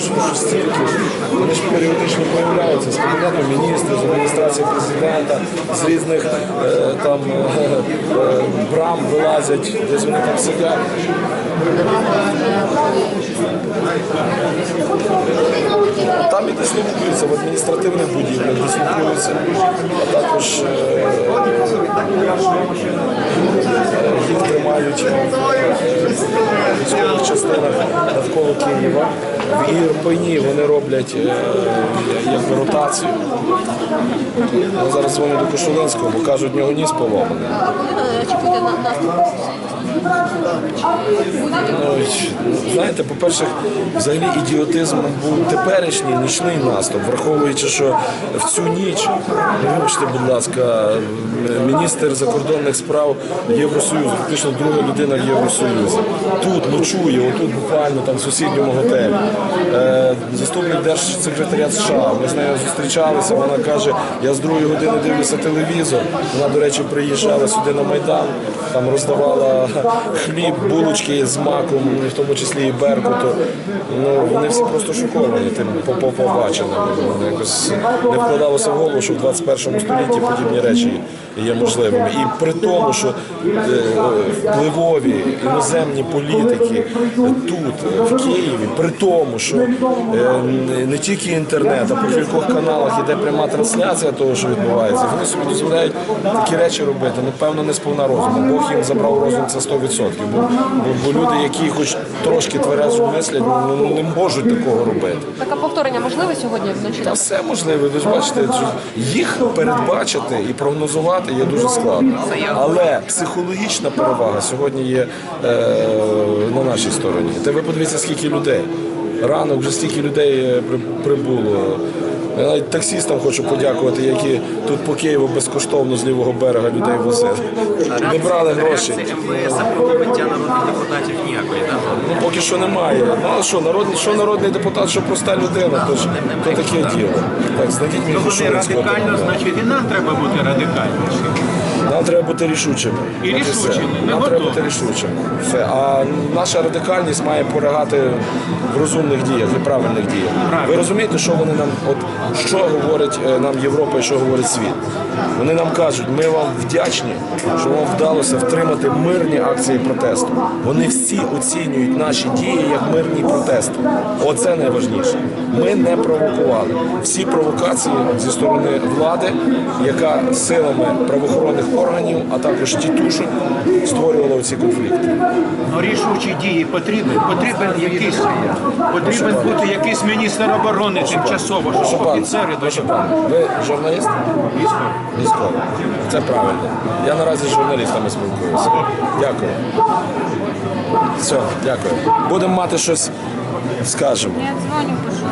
що. Вони ж періодично появляються з кабінету міністрів, з адміністрації президента, з різних е, там е, е, брам вилазять, десь вони там сидять. Там і дислокуються в адміністративних будівлях, дислокуються, а також їх тримають в військових частинах навколо Києва. В Ірпені вони роблять е, якби ротацію. Я зараз дзвоню до Кошулинського, бо кажуть, в нього ніс поломаний. Чи буде наступ? Знаєте, по-перше, взагалі ідіотизм був теперішній нічний наступ, враховуючи, що в цю ніч, вибачте, будь ласка, міністр закордонних справ Євросоюзу, фактично друга людина в Євросоюзі. Тут ночує, отут буквально там в сусідньому готелі. Е, заступник держсекретаря США. Ми з нею зустрічалися. Вона каже, я з другої години дивлюся телевізор. Вона, до речі, приїжджала сюди на Майдан, там роздавала хліб, булочки з маком, в тому числі і Беркуту. Ну, вони всі просто шоковані тим по- по- побаченим. Вони Якось не вкладалося в голову, що в 21 столітті подібні речі є можливими. І при тому, що е, впливові іноземні політики тут, в Києві, при тому, що е, не- не тільки інтернет, а по кількох каналах іде пряма трансляція того, що відбувається, вони собі дозволяють такі речі робити. Ну, певно, не сповна розуму. Бог їм забрав розум це 100%. Бо, бо, бо люди, які хоч трошки тверезо мислять, ну, не можуть такого робити. Таке повторення можливе сьогодні вночі? Та все можливе. Ви ж бачите, їх передбачити і прогнозувати є дуже складно. Але психологічна перевага сьогодні є е, на нашій стороні. Та ви подивіться, скільки людей. Ранок вже стільки людей е, при- прибуло. Я навіть таксістам хочу подякувати, які тут по Києву безкоштовно з лівого берега людей возили. Не брали гроші. МВС про побиття народних депутатів ніякої, так? Ну, поки що немає. Ну а що, народний, що народний депутат, що проста людина, то ж то таке діло. Так, знайдіть мені Ну, радикально, значить і нам треба бути радикальнішими. Треба бути рішучими. І От все. рішучими. Ми Нам треба готові. бути рішучими. Все. А наша радикальність має полягати в розумних діях і правильних діях. Ви розумієте, що вони нам, от що говорить е, нам Європа і що говорить світ? Вони нам кажуть, ми вам вдячні, що вам вдалося втримати мирні акції протесту. Вони всі оцінюють наші дії як мирні протести. Оце найважніше. Ми не провокували. Всі провокації зі сторони влади, яка силами правоохоронних органів, а також тітушок створювала ці конфлікти. Ну, рішучі дії потрібен. Потрібен якийсь, потрібен бути якийсь міністр оборони тимчасово, щоб офіцери пана. Ви журналіст? Військовий. Це правильно. Я наразі з журналістами спілкуюся. Дякую. Все, дякую. Будемо мати щось, скажемо. Я дзвоню, пишу.